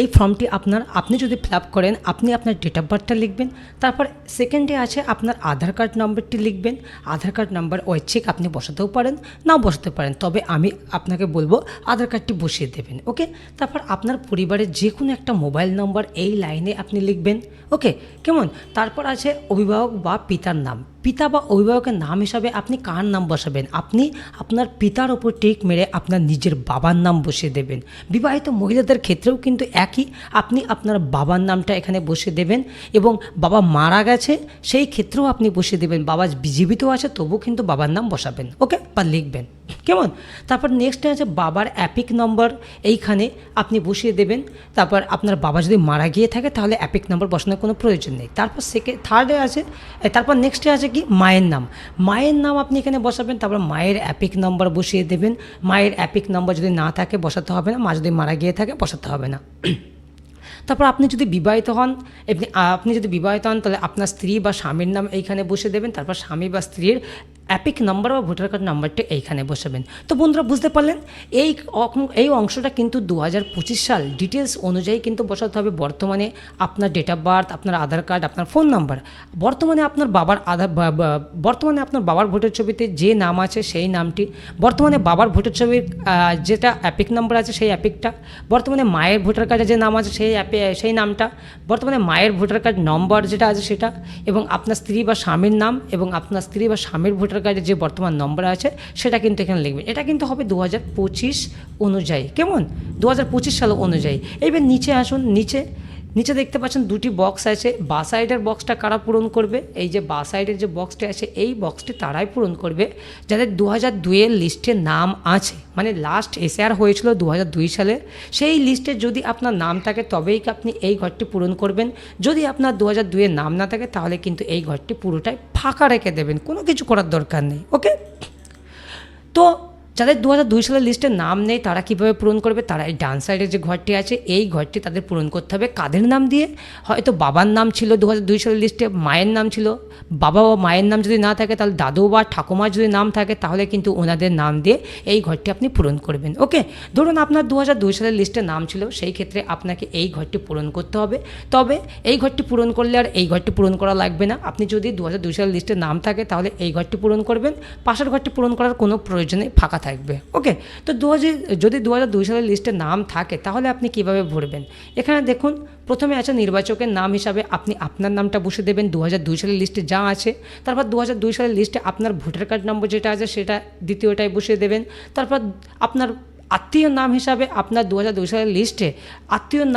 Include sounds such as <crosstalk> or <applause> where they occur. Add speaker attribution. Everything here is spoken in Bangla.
Speaker 1: এই ফর্মটি আপনার, আপনি যদি ফিল আপ করেন, আপনি আপনার ডেট অফ বার্থটা লিখবেন, তারপর সেকেন্ডে আছে আপনার আধার কার্ড নম্বরটি লিখবেন আধার কার্ড নাম্বার ঐচ্ছিক আপনি বসাতেও পারেন, নাও বসাতে পারেন, তবে আমি আপনাকে বলব আধার কার্ডটি বসিয়ে দেবেন ওকে তারপর আপনার পরিবারের যে কোনো একটা মোবাইল নম্বর এই লাইনে আপনি লিখবেন ওকে কেমন? তারপর আছে অভিভাবক বা পিতার নাম। পিতা বা অভিভাবকের নাম হিসাবে আপনি কার নাম বসাবেন? আপনি আপনার পিতার ওপর টিক মেরে আপনার নিজের বাবার নাম বসিয়ে দেবেন। বিবাহিত মহিলাদের ক্ষেত্রেও কিন্তু একই, আপনি আপনার বাবার নামটা এখানে বসিয়ে দেবেন এবং বাবা মারা গেছে, সেই ক্ষেত্রেও আপনি বসিয়ে দেবেন। বাবা জীবিত আছে তবু কিন্তু বাবার নাম বসাবেন, ওকে? বা লিখবেন। কেমন? তারপর নেক্সটে আছে বাবার অ্যাপিক নম্বর এইখানে আপনি বসিয়ে দেবেন। তারপর আপনার বাবা যদি মারা গিয়ে থাকে, তাহলে অ্যাপিক নম্বর বসানোর কোনো প্রয়োজন নেই। তারপর সেকেন্ড থার্ডে আছে তারপর নেক্সটে আছে কি? মায়ের নাম। মায়ের নাম আপনি এখানে বসাবেন, তারপর মায়ের অ্যাপিক নম্বর বসিয়ে দেবেন। মায়ের অ্যাপিক নম্বর যদি না থাকে, বসাতে হবে না। মা যদি মারা গিয়ে থাকে, বসাতে হবে না। <clears throat> তারপর আপনি যদি বিবাহিত হন, আপনি যদি বিবাহিত হন, তাহলে আপনার স্ত্রী বা স্বামীর নাম এইখানে বসে দেবেন। তারপর স্বামী বা স্ত্রীর অ্যাপিক নাম্বার বা ভোটার কার্ড নাম্বারটি এইখানে বসাবেন। তো বন্ধুরা, বুঝতে পারলেন? এই এই অংশটা কিন্তু দু হাজার পঁচিশ সাল ডিটেলস অনুযায়ী কিন্তু বসাতে হবে। বর্তমানে আপনার ডেট অফ বার্থ আপনার আধার কার্ড আপনার ফোন নাম্বার বর্তমানে আপনার বাবার আধার বর্তমানে আপনার বাবার ভোটের ছবিতে যে নাম আছে সেই নামটি, বর্তমানে বাবার ভোটের ছবির যেটা অ্যাপিক নাম্বার আছে সেই অ্যাপিকটা বর্তমানে মায়ের ভোটার কার্ডে যে নাম আছে সেই অ্যাপে সেই নামটা, বর্তমানে মায়ের ভোটার কার্ড নম্বর যেটা আছে সেটা, এবং আপনার স্ত্রী বা স্বামীর নাম, এবং আপনার স্ত্রী বা স্বামীর ভোটার কার্ডে যে বর্তমান নম্বর আছে, সেটা কিন্তু এখানে লিখবেন। এটা কিন্তু হবে দু হাজার পঁচিশ অনুযায়ী। কেমন? দু হাজার পঁচিশ সাল অনুযায়ী। এইবার নিচে আসুন, নিচে নিচে দেখতে পাচ্ছেন দুটি বক্স আছে। বা সাইডের বক্সটা কারা পূরণ করবে? এই যে বা সাইডের যে বক্সটি আছে, এই বক্সটি তারাই পূরণ করবে, যাদের দু হাজার দুইয়ের লিস্টে নাম আছে। মানে লাস্ট এসআর হয়েছিল দু দুই সালে। সেই লিস্টে যদি আপনার নাম থাকে, তবেই কি আপনি এই ঘরটি পূরণ করবেন। যদি আপনার দু হাজার দুইয়ের নাম না থাকে, তাহলে কিন্তু এই ঘরটি পুরোটাই ফাঁকা রেখে দেবেন। কোনো কিছু করার দরকার নেই ওকে তো যাদের দু হাজার দুই সালের লিস্টে নাম নেই, তারা কীভাবে পূরণ করবে, তারা এই ডান সাইডের যে ঘরটি আছে, এই ঘরটি তাদের পূরণ করতে হবে। কাদের নাম দিয়ে? হয়তো বাবার নাম ছিল দু হাজার দুই সালের লিস্টে, মায়ের নাম ছিল। বাবা বা মায়ের নাম যদি না থাকে, তাহলে দাদু বা ঠাকুমার যদি নাম থাকে, তাহলে কিন্তু ওনাদের নাম দিয়ে এই ঘরটি আপনি পূরণ করবেন। ওকে, ধরুন আপনার দু হাজার দুই সালের লিস্টে নাম ছিল, সেই ক্ষেত্রে আপনাকে এই ঘরটি পূরণ করতে হবে। তবে এই ঘরটি পূরণ করলে আর এই ঘরটি পূরণ করা লাগবে না। আপনি যদি দু হাজার দুই সালের লিস্টে নাম থাকে, তাহলে এই ঘরটি পূরণ করবেন। পাশের ঘরটি পূরণ করার কোনো প্রয়োজনে ফাঁকা থাকবে। ওকে তো দু হাজার, যদি দু হাজার দুই সালের লিস্টে নাম থাকে, তাহলে আপনি কীভাবে ভরবেন? এখানে দেখুন, প্রথমে আছে নির্বাচকের নাম হিসাবে আপনি আপনার নামটা বসে দেবেন, দু হাজার দুই সালের লিস্টে যা আছে। তারপর দু হাজার দুই সালের লিস্টে আপনার ভোটার কার্ড নম্বর যেটা আছে, সেটা দ্বিতীয়টাই বসিয়ে দেবেন। তারপর আপনার আত্মীয় নাম হিসাবে আপনার দু হাজার দুই সালের লিস্টে আত্মীয়